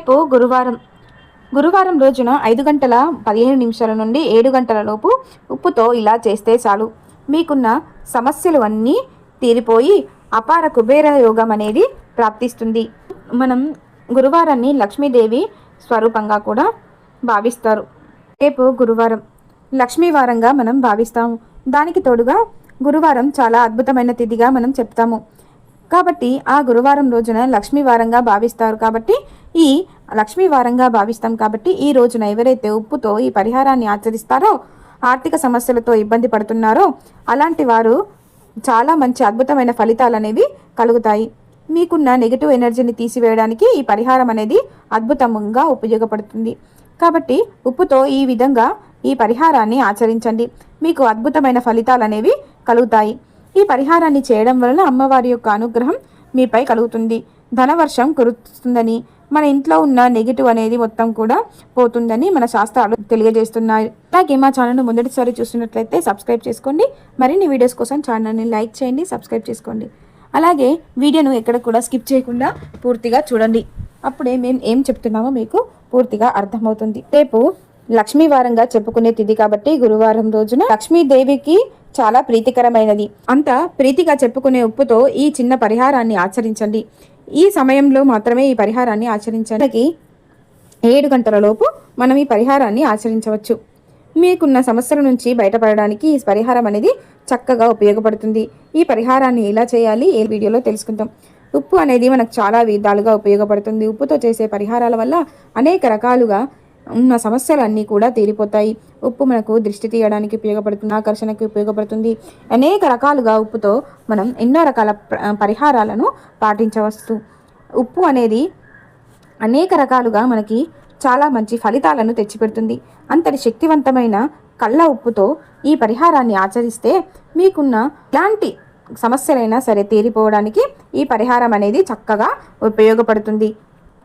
రేపు గురువారం. గురువారం రోజున ఐదు గంటల పదిహేను నిమిషాల నుండి ఏడు గంటల లోపు ఉప్పుతో ఇలా చేస్తే చాలు. మీకున్న సమస్యలు అన్నీ తీరిపోయి అపార కుబేర యోగం అనేది ప్రాప్తిస్తుంది. మనం గురువారాన్ని లక్ష్మీదేవి స్వరూపంగా కూడా భావిస్తారు. రేపు గురువారం. లక్ష్మీవారంగా మనం భావిస్తాము. దానికి తోడుగా గురువారం చాలా అద్భుతమైన తిథిగా మనం చెప్తాము. కాబట్టి ఆ గురువారం రోజున లక్ష్మీవారంగా భావిస్తారు కాబట్టి ఈ లక్ష్మీవారంగా భావిస్తాం కాబట్టి ఈ రోజున ఎవరైతే ఉప్పుతో ఈ పరిహారాన్ని ఆచరిస్తారో ఆర్థిక సమస్యలతో ఇబ్బంది పడుతున్నారో అలాంటి వారు చాలా మంచి అద్భుతమైన ఫలితాలు అనేవి కలుగుతాయి. మీకున్న నెగిటివ్ ఎనర్జీని తీసివేయడానికి ఈ పరిహారం అనేది అద్భుతంగా ఉపయోగపడుతుంది. కాబట్టి ఉప్పుతో ఈ విధంగా ఈ పరిహారాన్ని ఆచరించండి. మీకు అద్భుతమైన ఫలితాలు అనేవి కలుగుతాయి. ఈ పరిహారాన్ని చేయడం వలన అమ్మవారి యొక్క అనుగ్రహం మీపై కలుగుతుంది. ధనవర్షం కురుస్తుందని మన ఇంట్లో ఉన్న నెగిటివ్ అనేది మొత్తం కూడా పోతుందని మన శాస్త్రాలు తెలియజేస్తున్నాయి. అలాగే మా ఛానల్ను మొదటిసారి చూస్తున్నట్లయితే సబ్స్క్రైబ్ చేసుకోండి. మరిన్ని వీడియోస్ కోసం ఛానల్ని లైక్ చేయండి సబ్స్క్రైబ్ చేసుకోండి. అలాగే వీడియోను ఎక్కడ కూడా స్కిప్ చేయకుండా పూర్తిగా చూడండి. అప్పుడే మేము ఏం చెప్తున్నామో మీకు పూర్తిగా అర్థమవుతుంది. రేపు లక్ష్మీవారంగా చెప్పుకునే తిథి కాబట్టి గురువారం రోజున లక్ష్మీదేవికి చాలా ప్రీతికరమైనది. అంత ప్రీతిగా చెప్పుకునే ఉప్పుతో ఈ చిన్న పరిహారాన్ని ఆచరించండి. ఈ సమయంలో మాత్రమే ఈ పరిహారాన్ని ఆచరించడానికి ఏడు గంటలలోపు మనం ఈ పరిహారాన్ని ఆచరించవచ్చు. మీకున్న సమస్యల నుంచి బయటపడడానికి ఈ పరిహారం అనేది చక్కగా ఉపయోగపడుతుంది. ఈ పరిహారాన్ని ఎలా చేయాలి ఏ వీడియోలో తెలుసుకుందాం. ఉప్పు అనేది మనకు చాలా విధాలుగా ఉపయోగపడుతుంది. ఉప్పుతో చేసే పరిహారాల వల్ల అనేక రకాలుగా ఉన్న సమస్యలన్నీ కూడా తీరిపోతాయి. ఉప్పు మనకు దృష్టి తీయడానికి ఉపయోగపడుతుంది ఆకర్షణకి ఉపయోగపడుతుంది. అనేక రకాలుగా ఉప్పుతో మనం ఎన్నో రకాల పరిహారాలను పాటించవచ్చు. ఉప్పు అనేది అనేక రకాలుగా మనకి చాలా మంచి ఫలితాలను తెచ్చిపెడుతుంది. అంతటి శక్తివంతమైన కళ్ళ ఉప్పుతో ఈ పరిహారాన్ని ఆచరిస్తే మీకున్న ఎలాంటి సమస్యలైనా సరే తీరిపోవడానికి ఈ పరిహారం అనేది చక్కగా ఉపయోగపడుతుంది.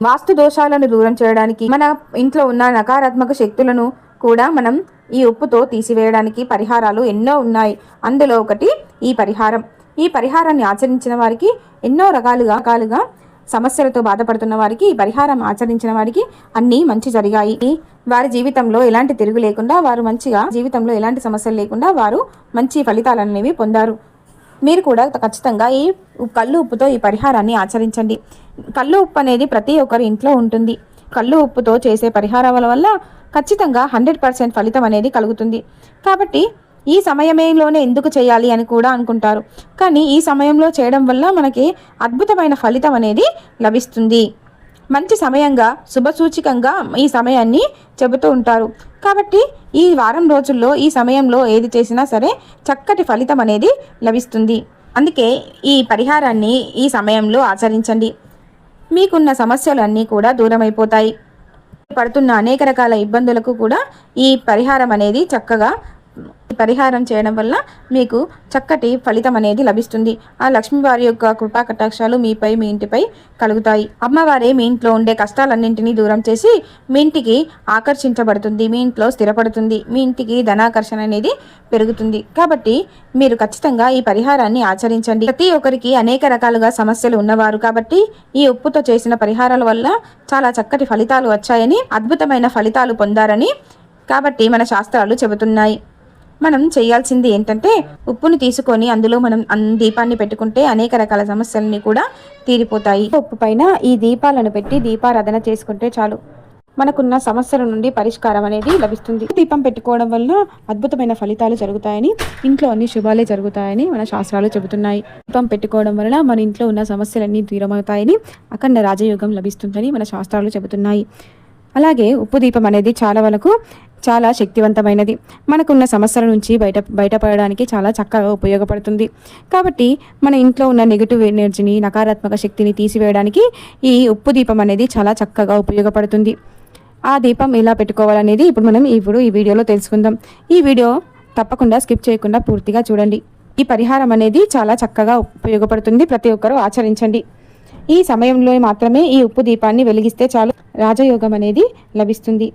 వాస్తు దోషాలను దూరం చేయడానికి మన ఇంట్లో ఉన్న నకారాత్మక శక్తులను కూడా మనం ఈ ఉప్పుతో తీసివేయడానికి పరిహారాలు ఎన్నో ఉన్నాయి. అందులో ఒకటి ఈ పరిహారం. ఈ పరిహారాన్ని ఆచరించిన వారికి ఎన్నో రకాలుగా రకాలుగా సమస్యలతో బాధపడుతున్న వారికి ఈ పరిహారం ఆచరించిన వారికి అన్నీ మంచి జరిగాయి. వారి జీవితంలో ఎలాంటి తిరుగు లేకుండా వారు మంచిగా జీవితంలో ఎలాంటి సమస్యలు లేకుండా వారు మంచి ఫలితాలు అనేవి పొందారు. మీరు కూడా ఖచ్చితంగా ఈ కళ్ళు ఉప్పుతో ఈ పరిహారాన్ని ఆచరించండి. కళ్ళు ఉప్పు అనేది ప్రతి ఒక్కరి ఇంట్లో ఉంటుంది. కళ్ళు ఉప్పుతో చేసే పరిహారాల వల్ల ఖచ్చితంగా హండ్రెడ్ పర్సెంట్ ఫలితం అనేది కలుగుతుంది. కాబట్టి ఈ సమయంలోనే ఎందుకు చేయాలి అని కూడా అనుకుంటారు. కానీ ఈ సమయంలో చేయడం వల్ల మనకి అద్భుతమైన ఫలితం అనేది లభిస్తుంది. మంచి సమయంగా శుభసూచికంగా ఈ సమయాన్ని చెబుతూ ఉంటారు. కాబట్టి ఈ వారం రోజుల్లో ఈ సమయంలో ఏది చేసినా సరే చక్కటి ఫలితం అనేది లభిస్తుంది. అందుకే ఈ పరిహారాన్ని ఈ సమయంలో ఆచరించండి. మీకున్న సమస్యలన్నీ కూడా దూరమైపోతాయి. పడుతున్న అనేక రకాల ఇబ్బందులకు కూడా ఈ పరిహారం అనేది చక్కగా పరిహారం చేయడం వల్ల మీకు చక్కటి ఫలితం అనేది లభిస్తుంది. ఆ లక్ష్మీవారి యొక్క కృపా కటాక్షాలు మీపై మీ ఇంటిపై కలుగుతాయి. అమ్మవారే మీ ఇంట్లో ఉండే కష్టాలన్నింటినీ దూరం చేసి మీ ఇంటికి ఆకర్షించబడుతుంది మీ ఇంట్లో స్థిరపడుతుంది మీ ఇంటికి ధనాకర్షణ అనేది పెరుగుతుంది. కాబట్టి మీరు ఖచ్చితంగా ఈ పరిహారాన్ని ఆచరించండి. ప్రతి ఒక్కరికి అనేక రకాలుగా సమస్యలు ఉన్నవారు. కాబట్టి ఈ ఉప్పుతో చేసిన పరిహారాల వల్ల చాలా చక్కటి ఫలితాలు వచ్చాయని అద్భుతమైన ఫలితాలు పొందారని కాబట్టి మన శాస్త్రాలు చెబుతున్నాయి. మనం చేయాల్సింది ఏంటంటే ఉప్పును తీసుకొని అందులో మనం దీపాన్ని పెట్టుకుంటే అనేక రకాల సమస్యలని కూడా తీరిపోతాయి. ఉప్పు పైన ఈ దీపాలను పెట్టి దీపారాధన చేసుకుంటే చాలు. మనకున్న సమస్యల నుండి పరిష్కారం అనేది లభిస్తుంది. దీపం పెట్టుకోవడం వల్ల అద్భుతమైన ఫలితాలు జరుగుతాయని ఇంట్లో అన్ని శుభాలే జరుగుతాయని మన శాస్త్రాలు చెబుతున్నాయి. దీపం పెట్టుకోవడం వలన మన ఇంట్లో ఉన్న సమస్యలన్నీ దూరమవుతాయని అఖండ రాజయోగం లభిస్తుందని మన శాస్త్రాలు చెబుతున్నాయి. అలాగే ఉప్పు దీపం అనేది చాలా వరకు చాలా శక్తివంతమైనది. మనకున్న సమస్యల నుంచి బయట బయటపడడానికి చాలా చక్కగా ఉపయోగపడుతుంది. కాబట్టి మన ఇంట్లో ఉన్న నెగిటివ్ ఎనర్జీని నకారాత్మక శక్తిని తీసివేయడానికి ఈ ఉప్పు దీపం అనేది చాలా చక్కగా ఉపయోగపడుతుంది. ఆ దీపం ఎలా పెట్టుకోవాలనేది ఇప్పుడు మనం ఇప్పుడు ఈ వీడియోలో తెలుసుకుందాం. ఈ వీడియో తప్పకుండా స్కిప్ చేయకుండా పూర్తిగా చూడండి. ఈ పరిహారం అనేది చాలా చక్కగా ఉపయోగపడుతుంది. ప్రతి ఒక్కరూ ఆచరించండి. ఈ సమయంలో మాత్రమే ఈ ఉప్పు దీపాన్ని వెలిగిస్తే చాలు. రాజయోగం అనేది లభిస్తుంది.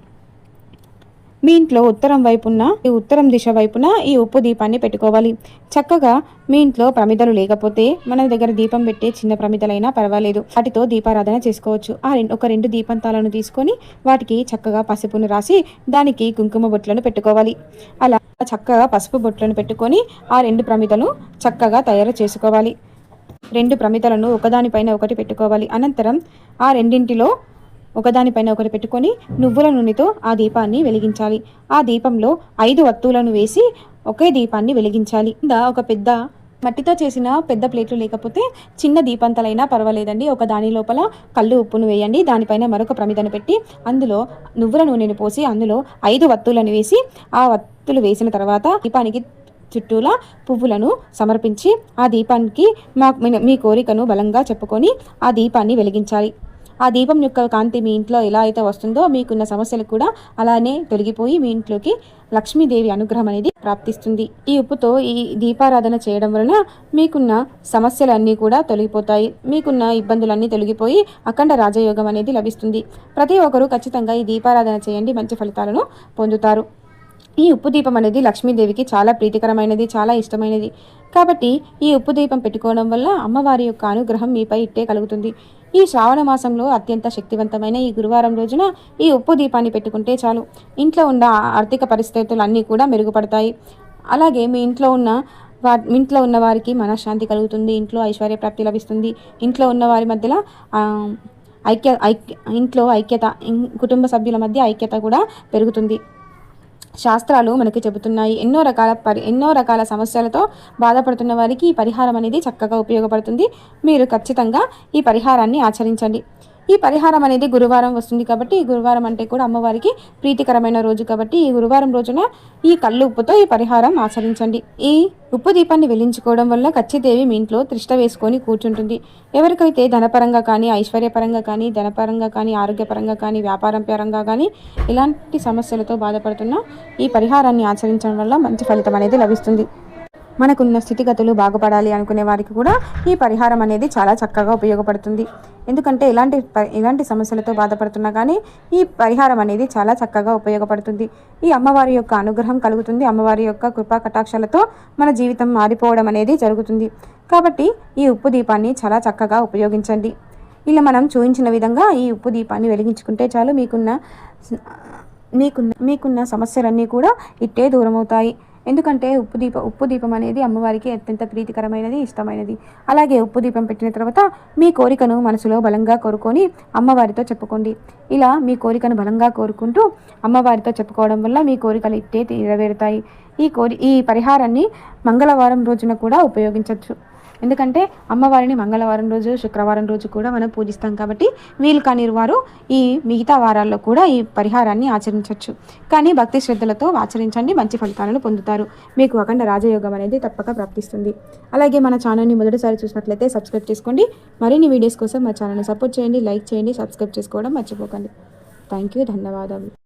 మీ ఇంట్లో ఉత్తరం వైపున ఈ ఉత్తరం దిశ వైపున ఈ ఉప్పు దీపాన్ని పెట్టుకోవాలి. చక్కగా మీ ఇంట్లో ప్రమిదలు లేకపోతే మన దగ్గర దీపం పెట్టే చిన్న ప్రమిదలైనా పర్వాలేదు. వాటితో దీపారాధన చేసుకోవచ్చు. ఆ రెండు ఒక రెండు దీపంతాలను తీసుకొని వాటికి చక్కగా పసుపును రాసి దానికి కుంకుమ బొట్లను పెట్టుకోవాలి. అలా చక్కగా పసుపు బొట్లను పెట్టుకొని ఆ రెండు ప్రమిదలు చక్కగా తయారు చేసుకోవాలి. రెండు ప్రమిదలను ఒకదానిపైన ఒకటి పెట్టుకోవాలి. అనంతరం ఆ రెండింటిలో ఒకదానిపైన ఒకటి పెట్టుకొని నువ్వుల నూనెతో ఆ దీపాన్ని వెలిగించాలి. ఆ దీపంలో ఐదు వత్తువులను వేసి ఒకే దీపాన్ని వెలిగించాలి. కింద ఒక పెద్ద మట్టితో చేసిన పెద్ద ప్లేట్లు లేకపోతే చిన్న దీపంతలైనా పర్వాలేదండి. ఒక దాని లోపల కళ్ళు ఉప్పును వేయండి. దానిపైన మరొక ప్రమిదను పెట్టి అందులో నువ్వుల నూనెను పోసి అందులో ఐదు వత్తులను వేసి ఆ వత్తులు వేసిన తర్వాత దీపానికి చుట్టూలా పువ్వులను సమర్పించి ఆ దీపానికి మా మీ కోరికను బలంగా చెప్పుకొని ఆ దీపాన్ని వెలిగించాలి. ఆ దీపం యొక్క కాంతి మీ ఇంట్లో ఎలా అయితే వస్తుందో మీకున్న సమస్యలు కూడా అలానే తొలగిపోయి మీ ఇంట్లోకి లక్ష్మీదేవి అనుగ్రహం అనేది ప్రాప్తిస్తుంది. ఈ ఉప్పుతో ఈ దీపారాధన చేయడం వలన మీకున్న సమస్యలన్నీ కూడా తొలగిపోతాయి. మీకున్న ఇబ్బందులన్నీ తొలగిపోయి అఖండ రాజయోగం అనేది లభిస్తుంది. ప్రతి ఒక్కరూ ఖచ్చితంగా ఈ దీపారాధన చేయండి మంచి ఫలితాలను పొందుతారు. ఈ ఉప్పు దీపం అనేది లక్ష్మీదేవికి చాలా ప్రీతికరమైనది చాలా ఇష్టమైనది. కాబట్టి ఈ ఉప్పు దీపం పెట్టుకోవడం వల్ల అమ్మవారి యొక్క అనుగ్రహం మీపై ఇట్టే కలుగుతుంది. ఈ శ్రావణ మాసంలో అత్యంత శక్తివంతమైన ఈ గురువారం రోజున ఈ ఉప్పు దీపాన్ని పెట్టుకుంటే చాలు. ఇంట్లో ఉన్న ఆర్థిక పరిస్థితులు అన్నీ కూడా మెరుగుపడతాయి. అలాగే మీ ఇంట్లో ఉన్న వా ఇంట్లో ఉన్న వారికి మనశ్శాంతి కలుగుతుంది ఇంట్లో ఐశ్వర్య ప్రాప్తి లభిస్తుంది. ఇంట్లో ఉన్న వారి మధ్యలో ఐక్య ఐక్య ఇంట్లో ఐక్యత కుటుంబ సభ్యుల మధ్య ఐక్యత కూడా పెరుగుతుంది. శాస్త్రాలు మనకి చెబుతున్నాయి. ఎన్నో రకాల పరి ఎన్నో రకాల సమస్యలతో బాధపడుతున్న వారికి ఈ పరిహారం అనేది చక్కగా ఉపయోగపడుతుంది. మీరు ఖచ్చితంగా ఈ పరిహారాన్ని ఆచరించండి. ఈ పరిహారం అనేది గురువారం వస్తుంది కాబట్టి ఈ గురువారం అంటే కూడా అమ్మవారికి ప్రీతికరమైన రోజు కాబట్టి ఈ గురువారం రోజున ఈ కళ్ళు ఉప్పుతో ఈ పరిహారం ఆచరించండి. ఈ ఉప్పు దీపాన్ని వెలించుకోవడం వల్ల కచ్చిదేవి మీ ఇంట్లో త్రిష్ట వేసుకొని కూర్చుంటుంది. ఎవరికైతే ధనపరంగా కానీ ఐశ్వర్యపరంగా కానీ ధనపరంగా కానీ ఆరోగ్యపరంగా కానీ వ్యాపారం పరంగా కానీ ఇలాంటి సమస్యలతో బాధపడుతున్నా ఈ పరిహారాన్ని ఆచరించడం వల్ల మంచి ఫలితం అనేది లభిస్తుంది. మనకున్న స్థితిగతులు బాగుపడాలి అనుకునే వారికి కూడా ఈ పరిహారం అనేది చాలా చక్కగా ఉపయోగపడుతుంది. ఎందుకంటే ఎలాంటి ఎలాంటి సమస్యలతో బాధపడుతున్నా కానీ ఈ పరిహారం అనేది చాలా చక్కగా ఉపయోగపడుతుంది. ఈ అమ్మవారి యొక్క అనుగ్రహం కలుగుతుంది. అమ్మవారి యొక్క కృపా కటాక్షాలతో మన జీవితం మారిపోవడం అనేది జరుగుతుంది. కాబట్టి ఈ ఉప్పు దీపాన్ని చాలా చక్కగా ఉపయోగించండి. ఇలా మనం చూపించిన విధంగా ఈ ఉప్పు దీపాన్ని వెలిగించుకుంటే చాలు మీకున్న మీకున్న మీకున్న సమస్యలన్నీ కూడా ఇట్టే దూరమవుతాయి. ఎందుకంటే ఉప్పు దీప ఉప్పు దీపం అనేది అమ్మవారికి అత్యంత ప్రీతికరమైనది ఇష్టమైనది. అలాగే ఉప్పు దీపం పెట్టిన తర్వాత మీ కోరికను మనసులో బలంగా కోరుకొని అమ్మవారితో చెప్పుకోండి. ఇలా మీ కోరికను బలంగా కోరుకుంటూ అమ్మవారితో చెప్పుకోవడం వల్ల మీ కోరికలు ఇట్టే నెరవేరుతాయి ఈ కోరి ఈ పరిహారాన్ని మంగళవారం రోజున కూడా ఉపయోగించవచ్చు ఎందుకంటే అమ్మవారిని మంగళవారం రోజు శుక్రవారం రోజు కూడా మనం పూజిస్తాం కాబట్టి వీలు కాని వారు ఈ మిగతా వారాల్లో కూడా ఈ పరిహారాన్ని ఆచరించవచ్చు. కానీ భక్తి శ్రద్ధలతో ఆచరించండి మంచి ఫలితాలను పొందుతారు. మీకు అఖండ రాజయోగం అనేది తప్పక ప్రాప్తిస్తుంది. అలాగే మన ఛానల్ని మొదటిసారి చూసినట్లయితే సబ్స్క్రైబ్ చేసుకోండి. మరిన్ని వీడియోస్ కోసం మా ఛానల్ని సపోర్ట్ చేయండి లైక్ చేయండి సబ్స్క్రైబ్ చేసుకోవడం మర్చిపోకండి. థ్యాంక్ యూ ధన్యవాదాలు